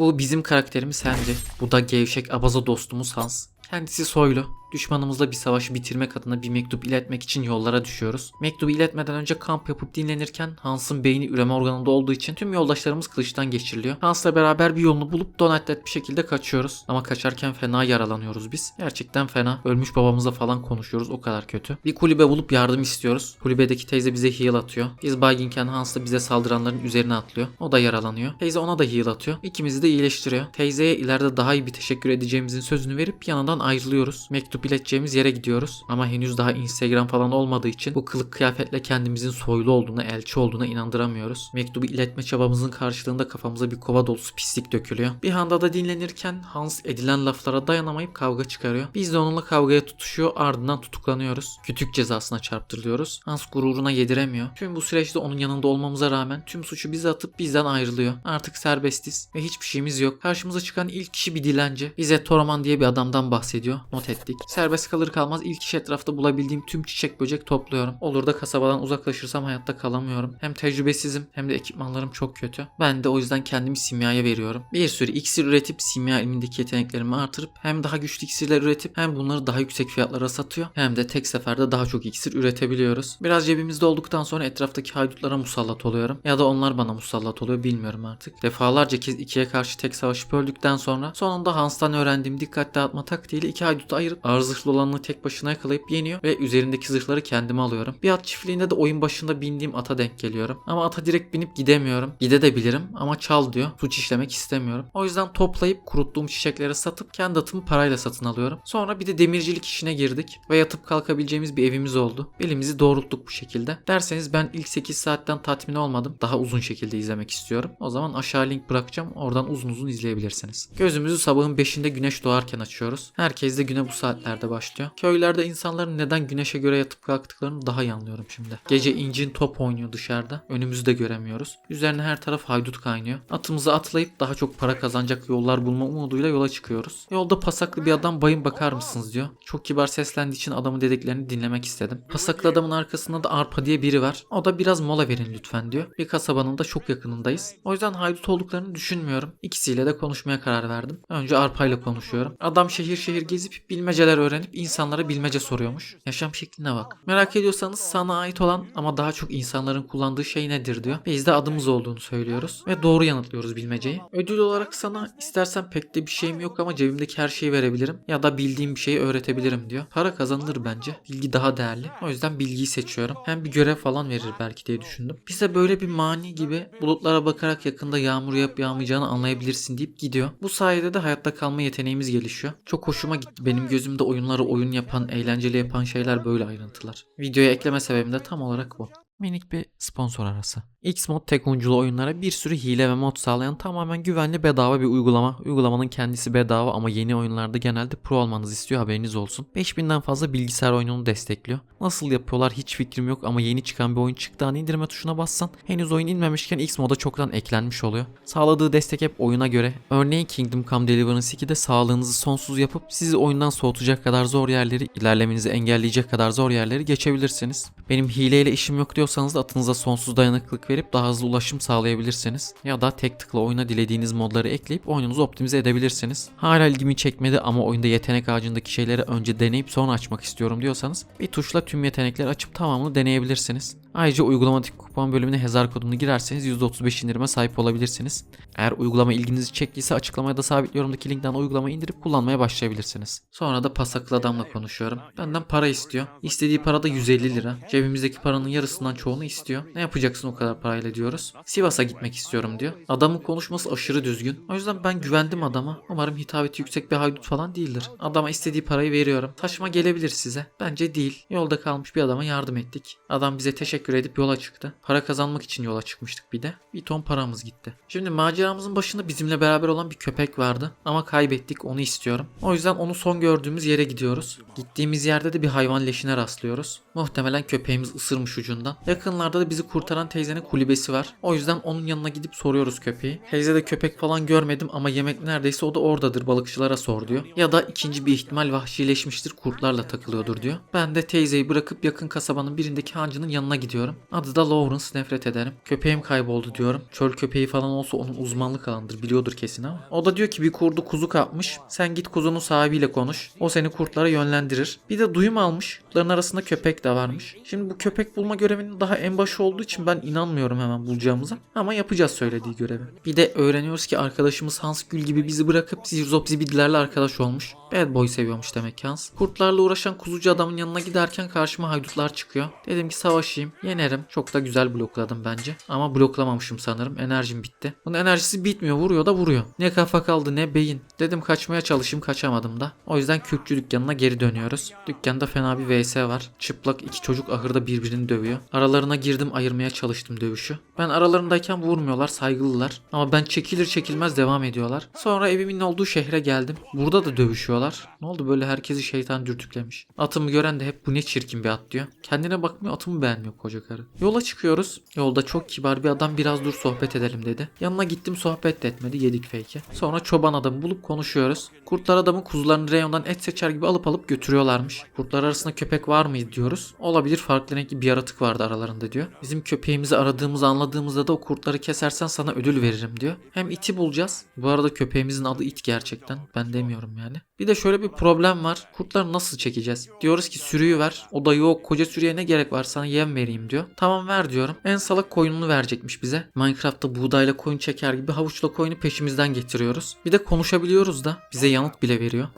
Bu bizim karakterimiz Henry. Bu da gevşek abaza dostumuz Hans. Kendisi soylu. Düşmanımızla bir savaşı bitirmek adına bir mektup iletmek için yollara düşüyoruz. Mektubu iletmeden önce kamp yapıp dinlenirken Hans'ın beyni üreme organında olduğu için tüm yoldaşlarımız kılıçtan geçiriliyor. Hans'la beraber bir yolunu bulup Donatlet bir şekilde kaçıyoruz. Ama kaçarken fena yaralanıyoruz biz. Gerçekten fena. Ölmüş babamızla falan konuşuyoruz. O kadar kötü. Bir kulübe bulup yardım istiyoruz. Kulübedeki teyze bize heal atıyor. Biz baygınken Hans da bize saldıranların üzerine atlıyor. O da yaralanıyor. Teyze ona da heal atıyor. İkimizi de iyileştiriyor. Teyzeye ileride daha iyi bir teşekkür edeceğimizin sözünü verip yanından ayrılıyoruz. Mektup ileteceğimiz yere gidiyoruz. Ama henüz daha Instagram falan olmadığı için bu kılık kıyafetle kendimizin soylu olduğuna, elçi olduğuna inandıramıyoruz. Mektubu iletme çabamızın karşılığında kafamıza bir kova dolusu pislik dökülüyor. Bir anda da dinlenirken Hans edilen laflara dayanamayıp kavga çıkarıyor. Biz de onunla kavgaya tutuşuyor ardından tutuklanıyoruz. Kütük cezasına çarptırılıyoruz. Hans gururuna yediremiyor. Tüm bu süreçte onun yanında olmamıza rağmen tüm suçu bize atıp bizden ayrılıyor. Artık serbestiz ve hiçbir şeyimiz yok. Karşımıza çıkan ilk kişi bir dilenci. Bize Toroman diye bir adamdan bahsediyor. Not ettik. Serbest kalır kalmaz ilk iş etrafta bulabildiğim tüm çiçek böcek topluyorum. Olur da kasabadan uzaklaşırsam hayatta kalamıyorum. Hem tecrübesizim hem de ekipmanlarım çok kötü. Ben de o yüzden kendimi simyaya veriyorum. Bir sürü iksir üretip simya ilmindeki yeteneklerimi artırıp hem daha güçlü iksirler üretip hem bunları daha yüksek fiyatlara satıyor hem de tek seferde daha çok iksir üretebiliyoruz. Biraz cebimizde olduktan sonra etraftaki haydutlara musallat oluyorum. Ya da onlar bana musallat oluyor bilmiyorum artık. Defalarca kez ikiye karşı tek savaşıp öldükten sonra sonunda Hans'tan öğrendiğim dikkat dağıtma taktiğiyle iki haydutu ayırıp ağır zırhlı olanını tek başına yakalayıp yeniyor ve üzerindeki zırhları kendime alıyorum. Bir at çiftliğinde de oyun başında bindiğim ata denk geliyorum. Ama ata direkt binip gidemiyorum. Gide de bilirim ama çal diyor. Suç işlemek istemiyorum. O yüzden toplayıp kuruttuğum çiçekleri satıp kendi atımı parayla satın alıyorum. Sonra bir de demircilik işine girdik ve yatıp kalkabileceğimiz bir evimiz oldu. Belimizi doğrulttuk bu şekilde. Derseniz ben ilk 8 saatten tatmin olmadım. Daha uzun şekilde izlemek istiyorum. O zaman aşağı link bırakacağım. Oradan uzun uzun izleyebilirsiniz. Gözümüzü sabahın 5'inde güneş doğarken açıyoruz. Herkes de güne bu saatlerde başlıyor. Köylerde insanların neden güneşe göre yatıp kalktıklarını daha iyi anlıyorum şimdi. Gece incin top oynuyor dışarıda. Önümüzü de göremiyoruz. Üzerine her taraf haydut kaynıyor. Atımızı atlayıp daha çok para kazanacak yollar bulma umuduyla yola çıkıyoruz. Yolda pasaklı bir adam bayım bakar mısınız diyor. Çok kibar seslendiği için adamın dediklerini dinlemek istedim. Pasaklı adamın arkasında da Arpa diye biri var. O da biraz mola verin lütfen diyor. Bir kasabanın da çok yakınındayız. O yüzden haydut olduklarını düşünmüyorum. İkisiyle de konuşmaya karar verdim. Önce Arpa ile konuşuyorum. Adam şehir şehir gezip bilmeceler öğrenip insanlara bilmece soruyormuş. Yaşam şekline bak. Merak ediyorsanız sana ait olan ama daha çok insanların kullandığı şey nedir diyor. Biz de adımız olduğunu söylüyoruz ve doğru yanıtlıyoruz bilmeceyi. Ödül olarak sana istersen pek de bir şeyim yok ama cebimdeki her şeyi verebilirim ya da bildiğim bir şeyi öğretebilirim diyor. Para kazanılır bence. Bilgi daha değerli. O yüzden bilgiyi seçiyorum. Hem bir görev falan verir belki diye düşündüm. Bize böyle bir mani gibi bulutlara bakarak yakında yağmur yağıp yağmayacağını anlayabilirsin deyip gidiyor. Bu sayede de hayatta kalma yeteneğimiz gelişiyor. Çok hoşuma gitti. Benim gözümde oyunları oyun yapan, eğlenceli yapan şeyler böyle ayrıntılar. Videoya ekleme sebebim de tam olarak bu. Minik bir sponsor arası. Xmod tek oyunculu oyunlara bir sürü hile ve mod sağlayan tamamen güvenli bedava bir uygulama. Uygulamanın kendisi bedava ama yeni oyunlarda genelde pro olmanızı istiyor haberiniz olsun. 5000'den fazla bilgisayar oyununu destekliyor. Nasıl yapıyorlar hiç fikrim yok ama yeni çıkan bir oyun çıktığında indirme tuşuna bassan henüz oyun inmemişken Xmod'a çoktan eklenmiş oluyor. Sağladığı destek hep oyuna göre. Örneğin Kingdom Come Deliverance 2'de sağlığınızı sonsuz yapıp sizi oyundan soğutacak kadar zor yerleri, ilerlemenizi engelleyecek kadar zor yerleri geçebilirsiniz. Benim hileyle işim yok diyorsanız da atınıza sonsuz dayanıklılık verip daha hızlı ulaşım sağlayabilirsiniz. Ya da tek tıkla oyuna dilediğiniz modları ekleyip oyununuzu optimize edebilirsiniz. Hala ilgimi çekmedi ama oyunda yetenek ağacındaki şeyleri önce deneyip sonra açmak istiyorum diyorsanız bir tuşla tüm yetenekleri açıp tamamını deneyebilirsiniz. Ayrıca uygulamatik kupon bölümüne hezar kodunu girerseniz %35 indirime sahip olabilirsiniz. Eğer uygulama ilginizi çektiyse açıklamaya da sabitliyorumdaki linkten uygulamayı indirip kullanmaya başlayabilirsiniz. Sonra da pasaklı adamla konuşuyorum. Benden para istiyor. İstediği para da 150 lira. Cebimizdeki paranın yarısından çoğunu istiyor. Ne yapacaksın o kadar parayla diyoruz. Sivas'a gitmek istiyorum diyor. Adamın konuşması aşırı düzgün. O yüzden ben güvendim adama. Umarım hitabeti yüksek bir haydut falan değildir. Adama istediği parayı veriyorum. Taşıma gelebilir size. Bence değil. Yolda kalmış bir adama yardım ettik. Adam bize teşekkür edip yola çıktı. Para kazanmak için yola çıkmıştık bir de. Bir ton paramız gitti. Şimdi maceramızın başında bizimle beraber olan bir köpek vardı. Ama kaybettik onu istiyorum. O yüzden onu son gördüğümüz yere gidiyoruz. Gittiğimiz yerde de bir hayvan leşine rastlıyoruz. Muhtemelen köpeğimiz ısırmış ucundan. Yakınlarda da bizi kurtaran teyzenin kulübesi var. O yüzden onun yanına gidip soruyoruz köpeği. Teyze de köpek falan görmedim ama yemek neredeyse o da oradadır balıkçılara sor diyor. Ya da ikinci bir ihtimal vahşileşmiştir kurtlarla takılıyordur diyor. Ben de teyzeyi bırakıp yakın kasabanın birindeki hancının yanına gidiyorum. Gidiyorum. Adı da Lawrence nefret ederim. Köpeğim kayboldu diyorum. Çöl köpeği falan olsa onun uzmanlık alanıdır biliyordur kesin ama. O da diyor ki bir kurdu kuzu kapmış. Sen git kuzunun sahibiyle konuş. O seni kurtlara yönlendirir. Bir de duyum almış. Kurtların arasında köpek de varmış. Şimdi bu köpek bulma görevinin daha en başı olduğu için ben inanmıyorum hemen bulacağımıza. Ama yapacağız söylediği görevi. Bir de öğreniyoruz ki arkadaşımız Hans Gül gibi bizi bırakıp Zirzop Zibidilerle arkadaş olmuş. Bad boy seviyormuş demek ki Hans. Kurtlarla uğraşan kuzucu adamın yanına giderken karşıma haydutlar çıkıyor. Dedim ki savaşayım. Yenerim. Çok da güzel blokladım bence. Ama bloklamamışım sanırım. Enerjim bitti. Bunun enerjisi bitmiyor. Vuruyor da vuruyor. Ne kafa kaldı ne beyin. Dedim kaçmaya çalışayım kaçamadım da. O yüzden kürkçü dükkanına geri dönüyoruz. Dükkanda fena bir vs var. Çıplak iki çocuk ahırda birbirini dövüyor. Aralarına girdim ayırmaya çalıştım dövüşü. Ben aralarındayken vurmuyorlar saygılılar. Ama ben çekilir çekilmez devam ediyorlar. Sonra evimin olduğu şehre geldim. Burada da dövüşüyorlar. Ne oldu böyle herkesi şeytan dürtüklemiş. Atımı gören de hep bu ne çirkin bir at diyor. Kendine bakmıyor atımı beğenmiyor koca karı. Yola çıkıyoruz. Yolda çok kibar bir adam biraz dur sohbet edelim dedi. Yanına gittim sohbet de etmedi yedik fake'i. Sonra çoban adamı bulup konuşuyoruz. Kurtlar adamın kuzularını reyondan et seçer gibi alıp alıp götürüyorlarmış. Kurtlar arasında köpek var mıydı diyoruz. Olabilir farklı renkli bir yaratık vardı aralarında diyor. Bizim köpeğimizi aradığımızı anladığımızda da o kurtları kesersen sana ödül veririm diyor. Hem iti bulacağız. Bu arada köpeğimizin adı it gerçekten. Ben demiyorum yani. Bir de şöyle bir problem var. Kurtları nasıl çekeceğiz? Diyoruz ki sürüyü ver. O da yok koca sürüye ne gerek var sana yem vereyim diyor. Tamam ver diyorum. En salak koyununu verecekmiş bize. Minecraft'ta buğdayla koyun çeker gibi havuçla koyunu peşimizden getiriyoruz. Bir de konuşabiliyoruz da bize yanıt bile veriyor.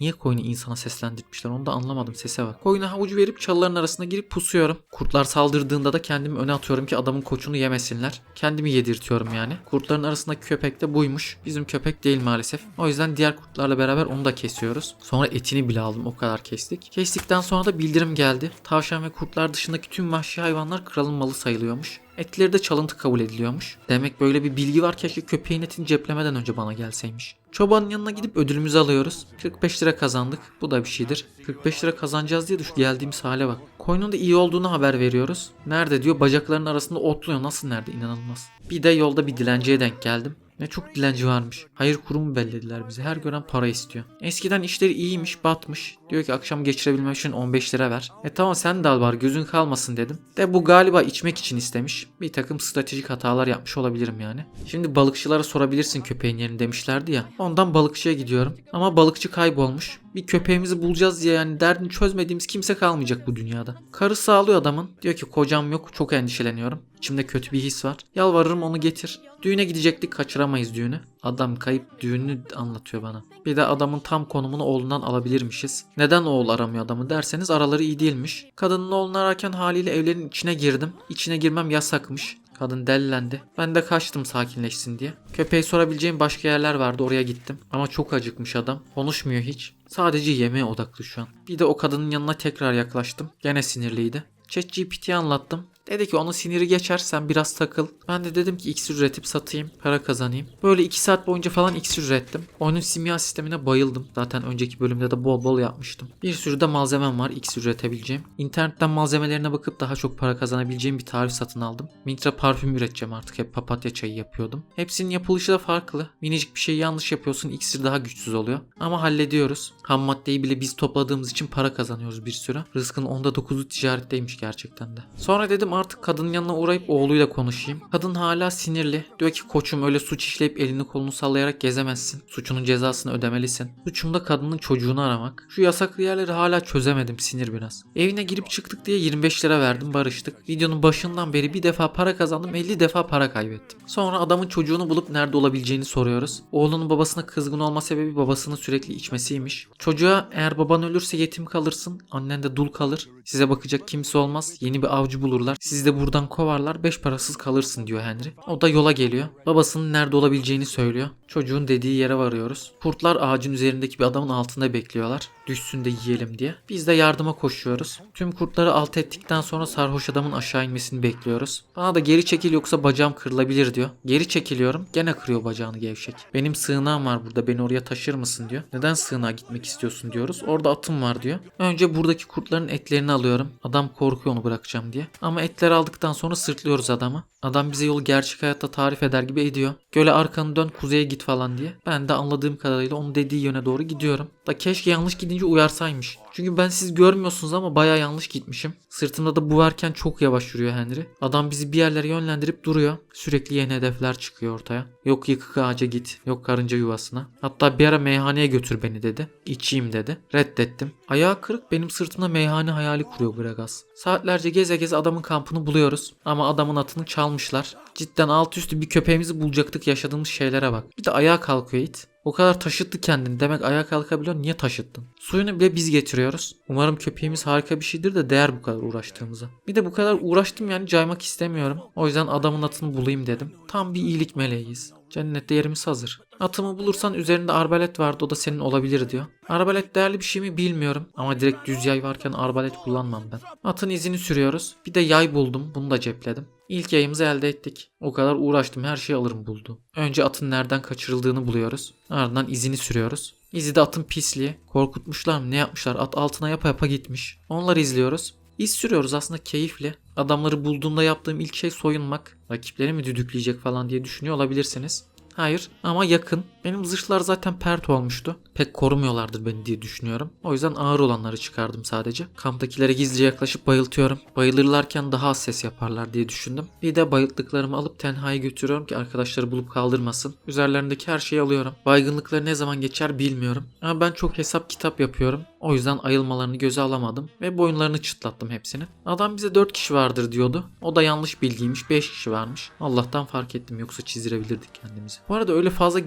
Niye koyunu insana seslendirmişler onu da anlamadım sese bak. Koyuna havucu verip çalıların arasına girip pusuyorum. Kurtlar saldırdığında da kendimi öne atıyorum ki adamın koçunu yemesinler. Kendimi yedirtiyorum yani. Kurtların arasındaki köpek de buymuş. Bizim köpek değil maalesef. O yüzden diğer kurtlarla beraber onu da kesiyoruz. Sonra etini bile aldım o kadar kestik. Kestikten sonra da bildirim geldi. Tavşan ve kurtlar dışındaki tüm vahşi hayvanlar kralın malı sayılıyormuş. Etleri de çalıntı kabul ediliyormuş. Demek böyle bir bilgi var keşke köpeğin etini ceplemeden önce bana gelseymiş. Çobanın yanına gidip ödülümüzü alıyoruz. 45 lira kazandık. Bu da bir şeydir. 45 lira kazanacağız diye düş geldiğimiz hale bak. Koyunun da iyi olduğunu haber veriyoruz. Nerede diyor bacaklarının arasında otluyor. Nasıl nerede inanılmaz. Bir de yolda bir dilenciye denk geldim. Ne çok dilenci varmış. Hayır kurumu bellediler bize. Her gören para istiyor. Eskiden işleri iyiymiş, batmış. Diyor ki akşam geçirebilmem için 15 lira ver. E tamam sen de al var gözün kalmasın dedim. De bu galiba içmek için istemiş. Bir takım stratejik hatalar yapmış olabilirim yani. Şimdi balıkçılara sorabilirsin köpeğin yerini demişlerdi ya. Ondan balıkçıya gidiyorum. Ama balıkçı kaybolmuş. Bir köpeğimizi bulacağız diye yani derdini çözmediğimiz kimse kalmayacak bu dünyada. Karı sağlıyor adamın. Diyor ki kocam yok çok endişeleniyorum. İçimde kötü bir his var. Yalvarırım onu getir. Düğüne gidecektik kaçıramayız düğünü. Adam kayıp düğünü anlatıyor bana. Bir de adamın tam konumunu oğlundan alabilirmişiz. Neden oğul aramıyor adamı derseniz araları iyi değilmiş. Kadının oğlunu ararken haliyle evlerin içine girdim. İçine girmem yasakmış. Kadın delilendi. Ben de kaçtım sakinleşsin diye. Köpeği sorabileceğim başka yerler vardı oraya gittim. Ama çok acıkmış adam. Konuşmuyor hiç. Sadece yemeğe odaklı şu an. Bir de o kadının yanına tekrar yaklaştım. Gene sinirliydi. ChatGPT'ye anlattım. Dedi ki onun siniri geçer sen biraz takıl. Ben de dedim ki iksir üretip satayım para kazanayım. Böyle 2 saat boyunca falan iksir ürettim. Oyunun simya sistemine bayıldım. Zaten önceki bölümde de bol bol yapmıştım. Bir sürü de malzemem var iksir üretebileceğim. İnternetten malzemelerine bakıp daha çok para kazanabileceğim bir tarif satın aldım. Mintra parfüm üreteceğim artık hep papatya çayı yapıyordum. Hepsinin yapılışı da farklı. Minicik bir şey yanlış yapıyorsun iksir daha güçsüz oluyor. Ama hallediyoruz. Ham maddeyi bile biz topladığımız için para kazanıyoruz bir sürü. Rızkın onda 9'u ticaretteymiş gerçekten de. Sonra dedim artık kadının yanına uğrayıp oğluyla konuşayım. Kadın hala sinirli. Diyor ki koçum öyle suç işleyip elini kolunu sallayarak gezemezsin. Suçunun cezasını ödemelisin. Suçum da kadının çocuğunu aramak. Şu yasaklı yerleri hala çözemedim sinir biraz. Evine girip çıktık diye 25 lira verdim barıştık. Videonun başından beri bir defa para kazandım 50 defa para kaybettim. Sonra adamın çocuğunu bulup nerede olabileceğini soruyoruz. Oğlunun babasına kızgın olma sebebi babasının sürekli içmesiymiş. Çocuğa eğer baban ölürse yetim kalırsın, annen de dul kalır. Size bakacak kimse olmaz. Yeni bir avcı bulurlar. Sizi de buradan kovarlar. Beş parasız kalırsın diyor Henry. O da yola geliyor. Babasının nerede olabileceğini söylüyor. Çocuğun dediği yere varıyoruz. Kurtlar ağacın üzerindeki bir adamın altında bekliyorlar. Düşsün de yiyelim diye. Biz de yardıma koşuyoruz. Tüm kurtları alt ettikten sonra sarhoş adamın aşağı inmesini bekliyoruz. Bana da geri çekil yoksa bacağım kırılabilir diyor. Geri çekiliyorum. Gene kırıyor bacağını gevşek. Benim sığınağım var burada beni oraya taşır mısın diyor. Neden sığınağa gitmek istiyorsun diyoruz. Orada atım var diyor. Önce buradaki kurtların etlerini alıyorum. Adam korkuyor onu bırakacağım diye. Ama etleri aldıktan sonra sırtlıyoruz adamı. Adam bize yolu gerçek hayatta tarif eder gibi ediyor. Göle arkanı dön kuzeye git falan diye. Ben de anladığım kadarıyla onun dediği yöne doğru gidiyorum. Da keşke yanlış gidince uyarsaymış. Çünkü ben siz görmüyorsunuz ama baya yanlış gitmişim. Sırtımda da bu varken çok yavaş yürüyor Henry. Adam bizi bir yerlere yönlendirip duruyor. Sürekli yeni hedefler çıkıyor ortaya. Yok yıkık ağaca git. Yok karınca yuvasına. Hatta bir ara meyhaneye götür beni dedi. İçeyim dedi. Reddettim. Ayağı kırık benim sırtımda meyhane hayali kuruyor Gragas. Saatlerce geze geze adamın kampını buluyoruz. Ama adamın atını çalmışlar. Cidden alt üstü bir köpeğimizi bulacaktık yaşadığımız şeylere bak. Bir de ayağa kalkıyor it. O kadar taşıttı kendini. Demek ayağa kalkabiliyor. Niye taşıttın? Suyunu bile biz getiriyoruz. Umarım köpeğimiz harika bir şeydir de değer bu kadar uğraştığımıza. Bir de bu kadar uğraştım yani caymak istemiyorum. O yüzden adamın atını bulayım dedim. Tam bir iyilik meleğiyiz. Cennette yerimiz hazır. Atımı bulursan üzerinde arbalet vardı o da senin olabilir diyor. Arbalet değerli bir şey mi bilmiyorum ama direkt düz yay varken arbalet kullanmam ben. Atın izini sürüyoruz. Bir de yay buldum bunu da cepledim. İlk yayımızı elde ettik. O kadar uğraştım her şeyi alırım buldu. Önce atın nereden kaçırıldığını buluyoruz. Ardından izini sürüyoruz. İzi de atın pisliği. Korkutmuşlar mı ne yapmışlar at altına yapa yapa gitmiş. Onları izliyoruz. İz sürüyoruz aslında keyifli. Adamları bulduğumda yaptığım ilk şey soyunmak. Rakipleri mi düdükleyecek falan diye düşünüyor olabilirsiniz. Hayır ama yakın. Benim zırhlar zaten pert olmuştu. Pek korumuyorlardır beni diye düşünüyorum. O yüzden ağır olanları çıkardım sadece. Kamptakilere gizlice yaklaşıp bayıltıyorum. Bayılırlarken daha az ses yaparlar diye düşündüm. Bir de bayılttıklarımı alıp tenhaya götürüyorum ki arkadaşları bulup kaldırmasın. Üzerlerindeki her şeyi alıyorum. Baygınlıkları ne zaman geçer bilmiyorum. Ama ben çok hesap kitap yapıyorum. O yüzden ayılmalarını göze alamadım ve boyunlarını çıtlattım hepsini. Adam bize 4 kişi vardır diyordu. O da yanlış bilgiymiş 5 kişi varmış. Allah'tan fark ettim yoksa çizdirebilirdik kendimizi. Bu arada öyle fazla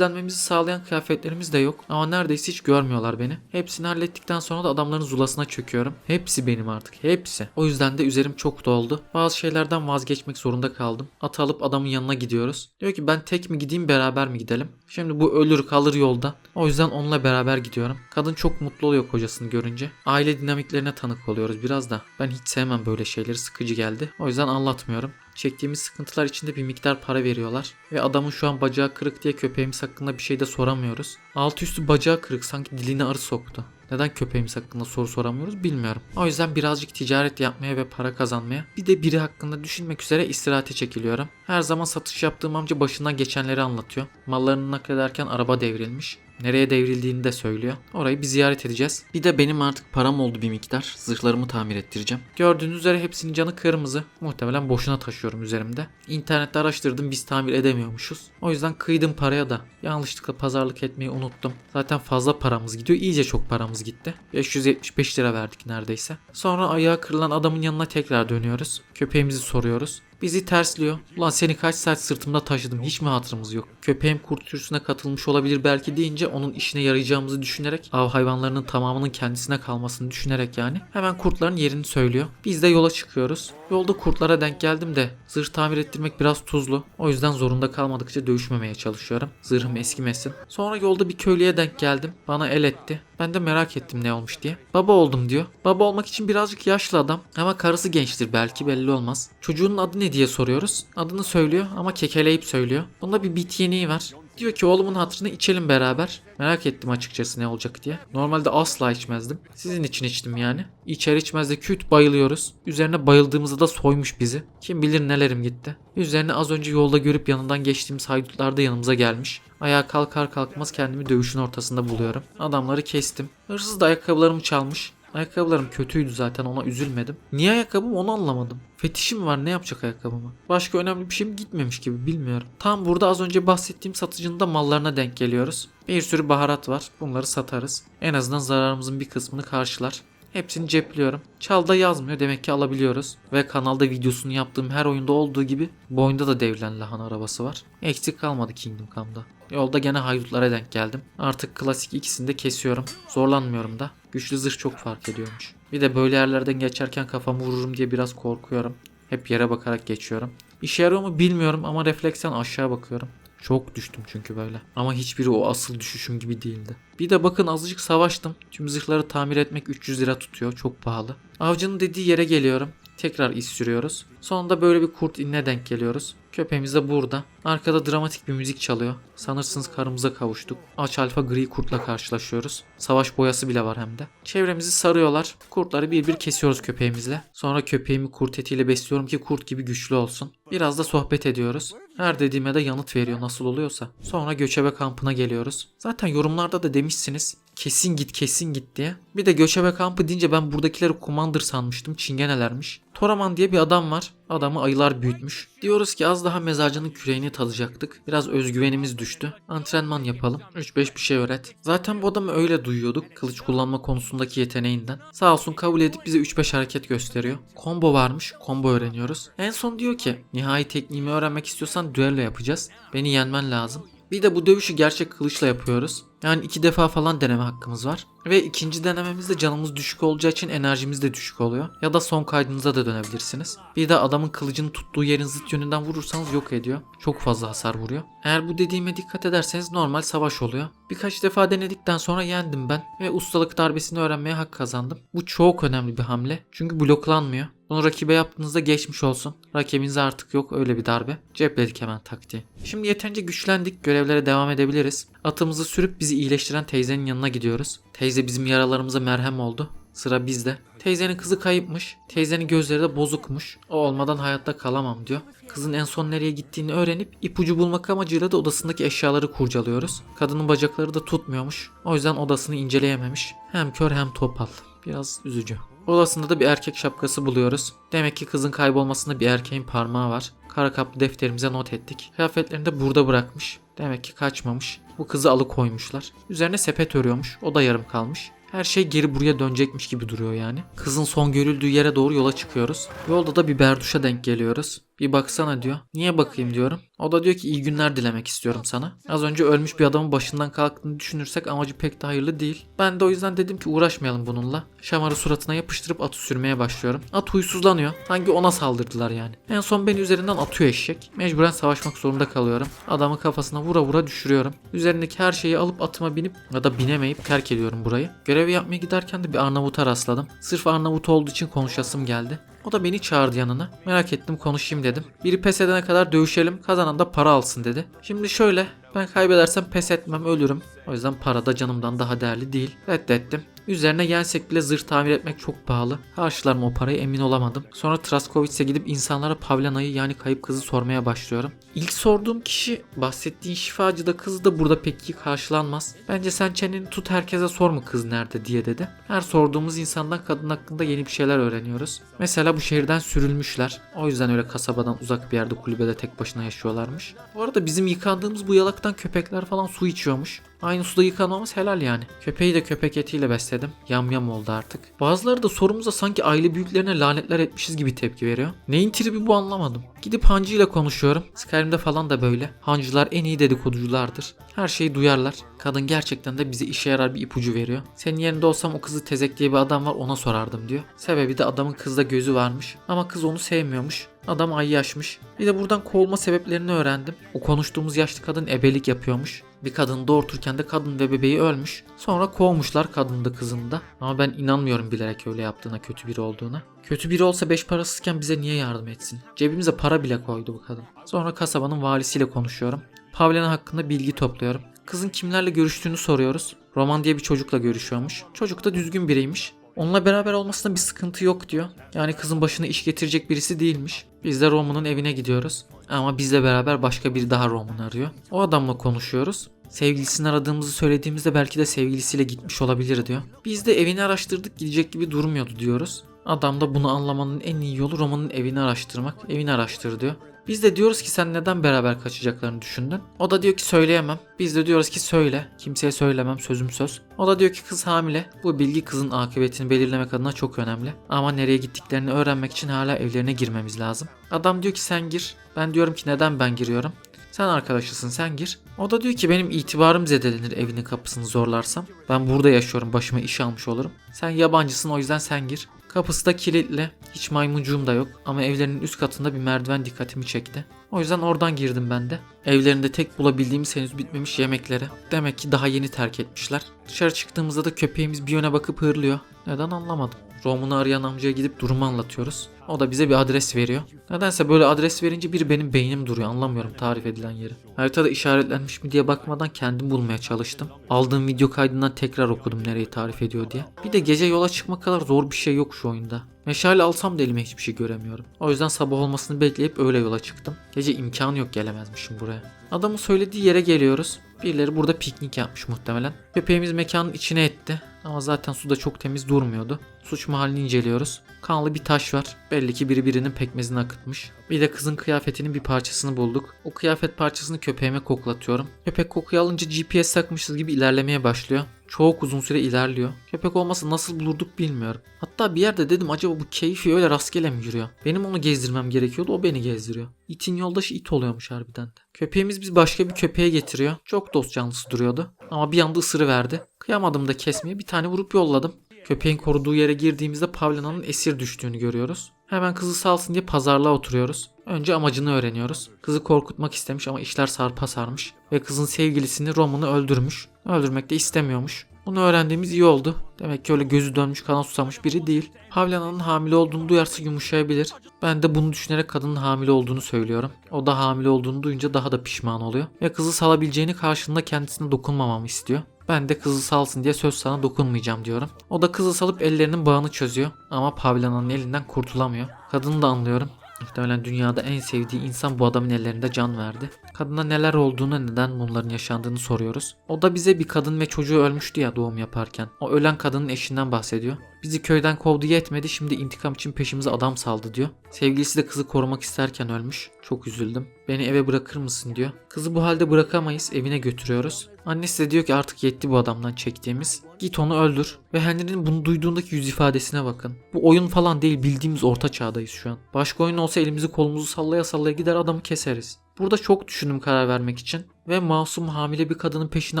gizlenmemizi sağlayan kıyafetlerimiz de yok. Ama neredeyse hiç görmüyorlar beni. Hepsini hallettikten sonra da adamların zulasına çöküyorum. Hepsi benim artık hepsi. O yüzden de üzerim çok doldu. Bazı şeylerden vazgeçmek zorunda kaldım. Atı alıp adamın yanına gidiyoruz. Diyor ki ben tek mi gideyim beraber mi gidelim? Şimdi bu ölür kalır yolda. O yüzden onunla beraber gidiyorum. Kadın çok mutlu oluyor kocasını görünce. Aile dinamiklerine tanık oluyoruz biraz da. Ben hiç sevmem böyle şeyleri sıkıcı geldi. O yüzden anlatmıyorum. Çektiğimiz sıkıntılar içinde bir miktar para veriyorlar. Ve adamın şu an bacağı kırık diye köpeğimiz hakkında bir şey de soramıyoruz. Altı üstü bacağı kırık sanki diline arı soktu. Neden köpeğimiz hakkında soru soramıyoruz bilmiyorum. O yüzden birazcık ticaret yapmaya ve para kazanmaya bir de biri hakkında düşünmek üzere istirahate çekiliyorum. Her zaman satış yaptığım amca başından geçenleri anlatıyor. Mallarını naklederken araba devrilmiş. Nereye devrildiğini de söylüyor. Orayı bir ziyaret edeceğiz. Bir de benim artık param oldu bir miktar. Zırhlarımı tamir ettireceğim. Gördüğünüz üzere hepsinin canı kırmızı. Muhtemelen boşuna taşıyorum üzerimde. İnternette araştırdım biz tamir edemiyormuşuz. O yüzden kıydım paraya da. Yanlışlıkla pazarlık etmeyi unuttum. Zaten fazla paramız gidiyor. İyice çok paramız gitti. 575 lira verdik neredeyse. Sonra ayağı kırılan adamın yanına tekrar dönüyoruz. Köpeğimizi soruyoruz. Bizi tersliyor. Ulan seni kaç saat sırtımda taşıdım hiç mi hatırımız yok? Köpeğim kurt sürüsüne katılmış olabilir belki deyince onun işine yarayacağımızı düşünerek av hayvanlarının tamamının kendisine kalmasını düşünerek yani hemen kurtların yerini söylüyor. Biz de yola çıkıyoruz. Yolda kurtlara denk geldim de zırh tamir ettirmek biraz tuzlu. O yüzden zorunda kalmadıkça dövüşmemeye çalışıyorum. Zırhım eskimesin. Sonra yolda bir köylüye denk geldim. Bana el etti. Ben de merak ettim ne olmuş diye. Baba oldum diyor. Baba olmak için birazcık yaşlı adam ama karısı gençtir belki belli olmaz. Çocuğunun adı ne diye soruyoruz. Adını söylüyor ama kekeleyip söylüyor. Bunda bir bit yeniği var. Diyor ki oğlumun hatırını içelim beraber. Merak ettim açıkçası ne olacak diye. Normalde asla içmezdim. Sizin için içtim yani. İçer içmez de küt bayılıyoruz. Üzerine bayıldığımızda da soymuş bizi. Kim bilir nelerim gitti. Üzerine az önce yolda görüp yanından geçtiğimiz haydutlar da yanımıza gelmiş. Ayağa kalkar kalkmaz kendimi dövüşün ortasında buluyorum. Adamları kestim. Hırsız da ayakkabılarımı çalmış. Ayakkabılarım kötüydü zaten ona üzülmedim. Niye ayakkabım onu anlamadım. Fetişim var ne yapacak ayakkabıma? Başka önemli bir şeyim gitmemiş gibi bilmiyorum. Tam burada az önce bahsettiğim satıcının da mallarına denk geliyoruz. Bir sürü baharat var. Bunları satarız. En azından zararımızın bir kısmını karşılar. Hepsini cepliyorum. Çalda yazmıyor demek ki alabiliyoruz. Ve kanalda videosunu yaptığım her oyunda olduğu gibi bu da devrilen lahana arabası var. Eksik kalmadı Kingdom Come'da. Yolda gene haydutlara denk geldim. Artık klasik ikisini de kesiyorum. Zorlanmıyorum da. Güçlü zırh çok fark ediyormuş. Bir de böyle yerlerden geçerken kafamı vururum diye biraz korkuyorum. Hep yere bakarak geçiyorum. İşe yarıyor mu bilmiyorum ama refleksen aşağı bakıyorum. Çok düştüm çünkü böyle. Ama hiçbiri o asıl düşüşüm gibi değildi. Bir de bakın azıcık savaştım. Tüm zırhları tamir etmek 300 lira tutuyor. Çok pahalı. Avcının dediği yere geliyorum. Tekrar iz sürüyoruz. Sonunda böyle bir kurt inine denk geliyoruz. Köpeğimiz de burada. Arkada dramatik bir müzik çalıyor. Sanırsınız karımıza kavuştuk. Aç alfa gri kurtla karşılaşıyoruz. Savaş boyası bile var hem de. Çevremizi sarıyorlar. Kurtları bir bir kesiyoruz köpeğimizle. Sonra köpeğimi kurt etiyle besliyorum ki kurt gibi güçlü olsun. Biraz da sohbet ediyoruz. Her dediğime de yanıt veriyor nasıl oluyorsa. Sonra göçebe kampına geliyoruz. Zaten yorumlarda da demişsiniz. Kesin git kesin git diye. Bir de göçebe kampı deyince ben buradakileri commander sanmıştım. Çingenelermiş. Toraman diye bir adam var. Adamı ayılar büyütmüş. Diyoruz ki az daha mezarcının küreğini tadacaktık. Biraz özgüvenimiz düştü. Antrenman yapalım. 3-5 bir şey öğret. Zaten bu adamı öyle duyuyorduk. Kılıç kullanma konusundaki yeteneğinden. Sağ olsun kabul edip bize 3-5 hareket gösteriyor. Combo varmış. Combo öğreniyoruz. En son diyor ki nihai tekniğimi öğrenmek istiyorsan düello yapacağız. Beni yenmen lazım. Bir de bu dövüşü gerçek kılıçla yapıyoruz. Yani iki defa falan deneme hakkımız var. Ve ikinci denememizde canımız düşük olacağı için enerjimiz de düşük oluyor. Ya da son kaydınıza da dönebilirsiniz. Bir de adamın kılıcını tuttuğu yerin zıt yönünden vurursanız yok ediyor. Çok fazla hasar vuruyor. Eğer bu dediğime dikkat ederseniz normal savaş oluyor. Birkaç defa denedikten sonra yendim ben ve ustalık darbesini öğrenmeye hak kazandım. Bu çok önemli bir hamle. Çünkü bloklanmıyor. Bunu rakibe yaptığınızda geçmiş olsun. Rakibinize artık yok öyle bir darbe. Cepledik hemen taktiği. Şimdi yeterince güçlendik. Görevlere devam edebiliriz. Atımızı sürüp bizi iyileştiren teyzenin yanına gidiyoruz. Teyze bizim yaralarımıza merhem oldu. Sıra bizde. Teyzenin kızı kayıpmış. Teyzenin gözleri de bozukmuş. O olmadan hayatta kalamam diyor. Kızın en son nereye gittiğini öğrenip ipucu bulmak amacıyla da odasındaki eşyaları kurcalıyoruz. Kadının bacakları da tutmuyormuş. O yüzden odasını inceleyememiş. Hem kör hem topal. Biraz üzücü. Odasında da bir erkek şapkası buluyoruz. Demek ki kızın kaybolmasında bir erkeğin parmağı var. Kara kaplı defterimize not ettik. Kıyafetlerini de burada bırakmış. Demek ki kaçmamış. Bu kızı alıkoymuşlar. Üzerine sepet örüyormuş. O da yarım kalmış. Her şey geri buraya dönecekmiş gibi duruyor yani. Kızın son görüldüğü yere doğru yola çıkıyoruz. Yolda da bir berduşa denk geliyoruz. Bir baksana diyor. Niye bakayım diyorum. O da diyor ki iyi günler dilemek istiyorum sana. Az önce ölmüş bir adamın başından kalktığını düşünürsek amacı pek de hayırlı değil. Ben de o yüzden dedim ki uğraşmayalım bununla. Şamarı suratına yapıştırıp atı sürmeye başlıyorum. At huysuzlanıyor. Hangi ona saldırdılar yani. En son beni üzerinden atıyor eşek. Mecburen savaşmak zorunda kalıyorum. Adamı kafasına vura vura düşürüyorum. Üzerindeki her şeyi alıp atıma binip ya da binemeyip terk ediyorum burayı. Görevi yapmaya giderken de bir Arnavut'a rastladım. Sırf Arnavut olduğu için konuşasım geldi. O da beni çağırdı yanına. Merak ettim konuşayım dedim. Biri pes edene kadar dövüşelim kazanan da para alsın dedi. Şimdi şöyle ben kaybedersem pes etmem ölürüm. O yüzden para da canımdan daha değerli değil. Reddettim. Üzerine yensek bile zırh tamir etmek çok pahalı. Karşılar mı o parayı emin olamadım. Sonra Traskovic'e gidip insanlara Pavlena'yı yani kayıp kızı sormaya başlıyorum. İlk sorduğum kişi bahsettiğin şifacı da kız da burada pek iyi karşılanmaz. Bence sen çeneni tut herkese sorma kız nerede diye dedi. Her sorduğumuz insandan kadın hakkında yeni bir şeyler öğreniyoruz. Mesela bu şehirden sürülmüşler. O yüzden öyle kasabadan uzak bir yerde kulübede tek başına yaşıyorlarmış. Bu arada bizim yıkandığımız bu yalaktan köpekler falan su içiyormuş. Aynı suda yıkanmamız helal yani. Köpeği de köpek etiyle besledim. Yam yam oldu artık. Bazıları da sorumuza sanki aile büyüklerine lanetler etmişiz gibi tepki veriyor. Neyin tribi bu anlamadım. Gidip Hancı ile konuşuyorum. Skyrim'de falan da böyle. Hancılar en iyi dedikoduculardır. Her şeyi duyarlar. Kadın gerçekten de bize işe yarar bir ipucu veriyor. Senin yerinde olsam o kızı Tezek diye bir adam var ona sorardım diyor. Sebebi de adamın kızda gözü varmış. Ama kız onu sevmiyormuş. Adam ay yaşmış. Bir de buradan kovulma sebeplerini öğrendim. O konuştuğumuz yaşlı kadın ebelik yapıyormuş. Bir kadın doğurturken de kadın ve bebeği ölmüş. Sonra kovmuşlar kadını da kızını da. Ama ben inanmıyorum bilerek öyle yaptığına kötü biri olduğuna. Kötü biri olsa beş parasızken bize niye yardım etsin? Cebimize para bile koydu bu kadın. Sonra kasabanın valisiyle konuşuyorum. Pavlena hakkında bilgi topluyorum. Kızın kimlerle görüştüğünü soruyoruz. Roman diye bir çocukla görüşüyormuş. Çocuk da düzgün biriymiş. Onunla beraber olmasında bir sıkıntı yok diyor. Yani kızın başına iş getirecek birisi değilmiş. Biz de Roman'ın evine gidiyoruz. Ama bizle beraber başka biri daha Roman arıyor. O adamla konuşuyoruz. Sevgilisini aradığımızı söylediğimizde belki de sevgilisiyle gitmiş olabilir diyor. Biz de evini araştırdık gidecek gibi durmuyordu diyoruz. Adam da bunu anlamanın en iyi yolu Roman'ın evini araştırmak. Evini araştır diyor. Biz de diyoruz ki sen neden beraber kaçacaklarını düşündün? O da diyor ki söyleyemem. Biz de diyoruz ki söyle. Kimseye söylemem sözüm söz. O da diyor ki kız hamile. Bu bilgi kızın akıbetini belirlemek adına çok önemli. Ama nereye gittiklerini öğrenmek için hala evlerine girmemiz lazım. Adam diyor ki sen gir. Ben diyorum ki neden ben giriyorum? Sen arkadaşısın sen gir. O da diyor ki benim itibarım zedelenir evinin kapısını zorlarsam. Ben burada yaşıyorum başıma iş almış olurum. Sen yabancısın o yüzden sen gir. Kapısı da kilitli. Hiç maymuncuğum da yok. Ama evlerinin üst katında bir merdiven dikkatimi çekti. O yüzden oradan girdim ben de. Evlerinde tek bulabildiğimiz henüz bitmemiş yemekleri. Demek ki daha yeni terk etmişler. Dışarı çıktığımızda da köpeğimiz bir yöne bakıp hırlıyor. Neden anlamadım. Roman'ı arayan amcaya gidip durumu anlatıyoruz. O da bize bir adres veriyor. Nedense böyle adres verince bir benim beynim duruyor anlamıyorum tarif edilen yeri. Haritada işaretlenmiş mi diye bakmadan kendim bulmaya çalıştım. Aldığım video kaydından tekrar okudum nereyi tarif ediyor diye. Bir de gece yola çıkmak kadar zor bir şey yok şu oyunda. Meşale alsam da elime hiçbir şey göremiyorum. O yüzden sabah olmasını bekleyip öyle yola çıktım. Gece imkanı yok gelemezmişim buraya. Adamın söylediği yere geliyoruz. Birileri burada piknik yapmış muhtemelen. Köpeğimiz mekanın içine etti. Ama zaten suda çok temiz durmuyordu. Suç mahallini inceliyoruz. Kanlı bir taş var. Belli ki biri birinin pekmezini akıtmış. Bir de kızın kıyafetinin bir parçasını bulduk. O kıyafet parçasını köpeğime koklatıyorum. Köpek kokuyu alınca GPS takmışız gibi ilerlemeye başlıyor. Çok uzun süre ilerliyor. Köpek olmasa nasıl bulurduk bilmiyorum. Hatta bir yerde dedim acaba bu keyfi öyle rastgele mi yürüyor? Benim onu gezdirmem gerekiyordu o beni gezdiriyor. İtin yoldaşı it oluyormuş harbiden de. Köpeğimiz biz başka bir köpeğe getiriyor. Çok dost canlısı duruyordu. Ama bir anda ısırıverdi. Kıyamadım da kesmeye bir tane vurup yolladım. Köpeğin koruduğu yere girdiğimizde Pavlina'nın esir düştüğünü görüyoruz. Hemen kızı salsın diye pazarlığa oturuyoruz. Önce amacını öğreniyoruz. Kızı korkutmak istemiş ama işler sarpa sarmış. Ve kızın sevgilisini Roman'ı öldürmüş. Öldürmek de istemiyormuş. Bunu öğrendiğimiz iyi oldu. Demek ki öyle gözü dönmüş kana susamış biri değil. Pavlana'nın hamile olduğunu duyarsa yumuşayabilir. Ben de bunu düşünerek kadının hamile olduğunu söylüyorum. O da hamile olduğunu duyunca daha da pişman oluyor. Ve kızı salabileceğini karşılığında kendisine dokunmamamı istiyor. Ben de kızı salsın diye söz sana dokunmayacağım diyorum. O da kızı salıp ellerinin bağını çözüyor. Ama Pavlana'nın elinden kurtulamıyor. Kadını da anlıyorum. Muhtemelen dünyada en sevdiği insan bu adamın ellerinde can verdi. Kadına neler olduğunu neden bunların yaşandığını soruyoruz. O da bize bir kadın ve çocuğu ölmüştü ya doğum yaparken. O ölen kadının eşinden bahsediyor. Bizi köyden kovdu yetmedi şimdi intikam için peşimize adam saldı diyor. Sevgilisi de kızı korumak isterken ölmüş. Çok üzüldüm. Beni eve bırakır mısın diyor. Kızı bu halde bırakamayız evine götürüyoruz. Annesi de diyor ki artık yetti bu adamdan çektiğimiz. Git onu öldür. Ve Henry'nin bunu duyduğundaki yüz ifadesine bakın. Bu oyun falan değil bildiğimiz orta çağdayız şu an. Başka oyun olsa elimizi kolumuzu sallaya sallaya gider adamı keseriz. Burada çok düşündüm karar vermek için. Ve masum hamile bir kadının peşine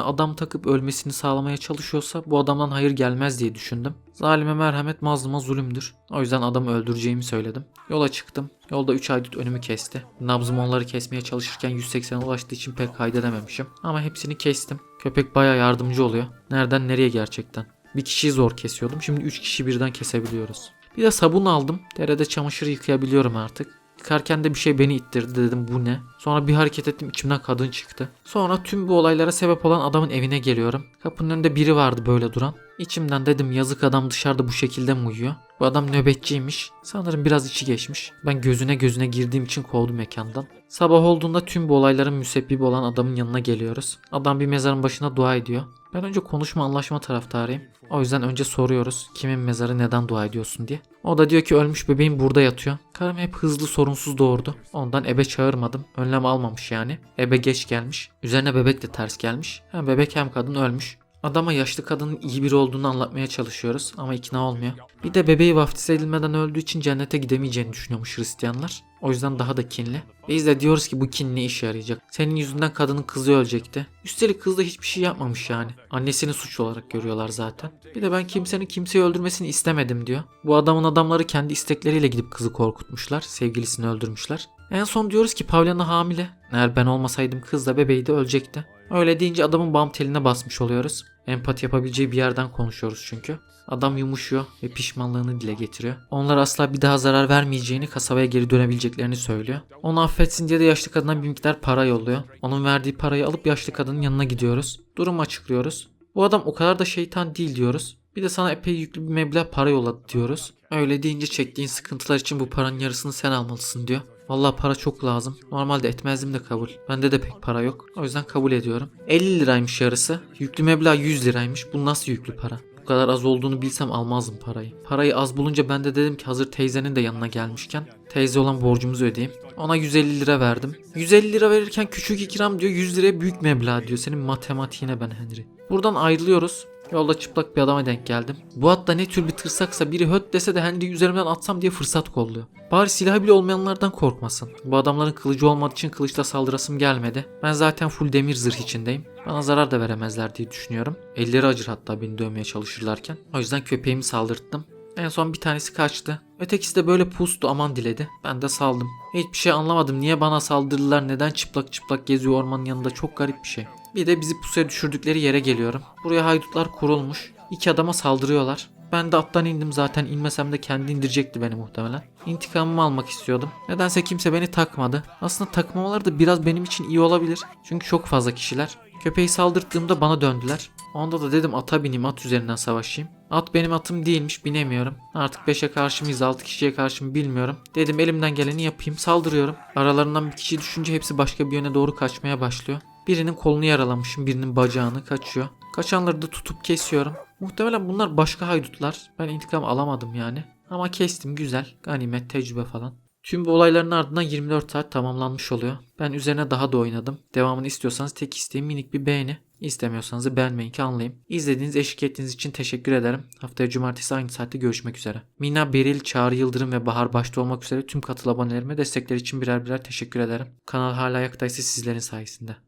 adam takıp ölmesini sağlamaya çalışıyorsa bu adamdan hayır gelmez diye düşündüm. Zalime merhamet mazluma zulümdür. O yüzden adamı öldüreceğimi söyledim. Yola çıktım. Yolda 3 aydut önümü kesti. Nabzım onları kesmeye çalışırken 180'e ulaştığı için pek kaydedememişim. Ama hepsini kestim. Köpek baya yardımcı oluyor. Nereden nereye gerçekten. Bir kişiyi zor kesiyordum. Şimdi 3 kişi birden kesebiliyoruz. Bir de sabun aldım. Derede çamaşır yıkayabiliyorum artık. Yıkarken de bir şey beni ittirdi dedim bu ne? Sonra bir hareket ettim içimden kadın çıktı. Sonra tüm bu olaylara sebep olan adamın evine geliyorum. Kapının önünde biri vardı böyle duran. İçimden dedim yazık adam dışarıda bu şekilde mi uyuyor? Bu adam nöbetçiymiş. Sanırım biraz içi geçmiş. Ben gözüne gözüne girdiğim için kovdu mekandan. Sabah olduğunda tüm bu olayların müsebbibi olan adamın yanına geliyoruz. Adam bir mezarın başına dua ediyor. Ben önce konuşma anlaşma taraftarıyım. O yüzden önce soruyoruz kimin mezarı neden dua ediyorsun diye. O da diyor ki ölmüş bebeğim burada yatıyor. Karım hep hızlı sorunsuz doğurdu. Ondan ebe çağırmadım. Önlem almamış yani. Ebe geç gelmiş. Üzerine bebek de ters gelmiş. Hem bebek hem kadın ölmüş. Adama yaşlı kadının iyi biri olduğunu anlatmaya çalışıyoruz ama ikna olmuyor. Bir de bebeği vaftiz edilmeden öldüğü için cennete gidemeyeceğini düşünüyormuş Hristiyanlar. O yüzden daha da kinli. Biz de diyoruz ki bu kin ne işe yarayacak? Senin yüzünden kadının kızı ölecekti. Üstelik kız da hiçbir şey yapmamış yani. Annesini suçlu olarak görüyorlar zaten. Bir de ben kimsenin kimseyi öldürmesini istemedim diyor. Bu adamın adamları kendi istekleriyle gidip kızı korkutmuşlar. Sevgilisini öldürmüşler. En son diyoruz ki Pavlana hamile. Eğer ben olmasaydım kız da bebeği de ölecekti. Öyle deyince adamın bam teline basmış oluyoruz. Empati yapabileceği bir yerden konuşuyoruz çünkü. Adam yumuşuyor ve pişmanlığını dile getiriyor. Onlara asla bir daha zarar vermeyeceğini, kasabaya geri dönebileceklerini söylüyor. Onu affetsin diye de yaşlı kadına bir miktar para yolluyor. Onun verdiği parayı alıp yaşlı kadının yanına gidiyoruz. Durumu açıklıyoruz. Bu adam o kadar da şeytan değil diyoruz. Bir de sana epey yüklü bir meblağ para yolladı diyoruz. Öyle deyince çektiğin sıkıntılar için bu paranın yarısını sen almalısın diyor. Vallahi para çok lazım. Normalde etmezdim de kabul. Bende de pek para yok. O yüzden kabul ediyorum. 50 liraymış yarısı. Yüklü meblağ 100 liraymış. Bu nasıl yüklü para? Bu kadar az olduğunu bilsem almazdım parayı. Parayı az bulunca ben de dedim ki hazır teyzenin de yanına gelmişken teyze olan borcumuzu ödeyeyim. Ona 150 lira verdim. 150 lira verirken küçük ikram diyor 100 liraya büyük meblağ diyor. Senin matematiğine ben Henry. Buradan ayrılıyoruz. Yolda çıplak bir adama denk geldim. Bu hatta ne tür bir tırsaksa biri höt dese de Henry'i üzerimden atsam diye fırsat kolluyor. Bari silahı bile olmayanlardan korkmasın. Bu adamların kılıcı olmadığı için kılıçla saldırasım gelmedi. Ben zaten full demir zırh içindeyim. Bana zarar da veremezler diye düşünüyorum. Elleri acır hatta beni dövmeye çalışırlarken. O yüzden köpeğimi saldırttım. En son bir tanesi kaçtı. Ötekisi de böyle pustu aman diledi. Ben de saldım. Hiçbir şey anlamadım. Niye bana saldırdılar? Neden çıplak çıplak geziyor ormanın yanında? Çok garip bir şey. Bir de bizi pusuya düşürdükleri yere geliyorum. Buraya haydutlar kurulmuş. İki adama saldırıyorlar. Ben de attan indim zaten inmesem de kendi indirecekti beni muhtemelen. İntikamımı almak istiyordum. Nedense kimse beni takmadı. Aslında takmamaları da biraz benim için iyi olabilir. Çünkü çok fazla kişiler. Köpeği saldırttığımda bana döndüler. Onda da dedim ata bineyim at üzerinden savaşayım. At benim atım değilmiş binemiyorum. Artık 5'e karşı mıyız 6 kişiye karşı mı bilmiyorum. Dedim elimden geleni yapayım saldırıyorum. Aralarından bir kişi düşünce hepsi başka bir yöne doğru kaçmaya başlıyor. Birinin kolunu yaralamışım birinin bacağını kaçıyor. Kaçanları da tutup kesiyorum. Muhtemelen bunlar başka haydutlar. Ben intikam alamadım yani. Ama kestim güzel. Ganimet tecrübe falan. Tüm bu olayların ardından 24 saat tamamlanmış oluyor. Ben üzerine daha da oynadım. Devamını istiyorsanız tek isteğim minik bir beğeni. İstemiyorsanız beğenmeyin ki anlayayım. İzlediğiniz, eşlik ettiğiniz için teşekkür ederim. Haftaya cumartesi aynı saatte görüşmek üzere. Mina, Beril, Çağrı Yıldırım ve Bahar başta olmak üzere tüm katıl abonelerime destekleri için birer birer teşekkür ederim. Kanal hala ayaktaysa sizlerin sayesinde.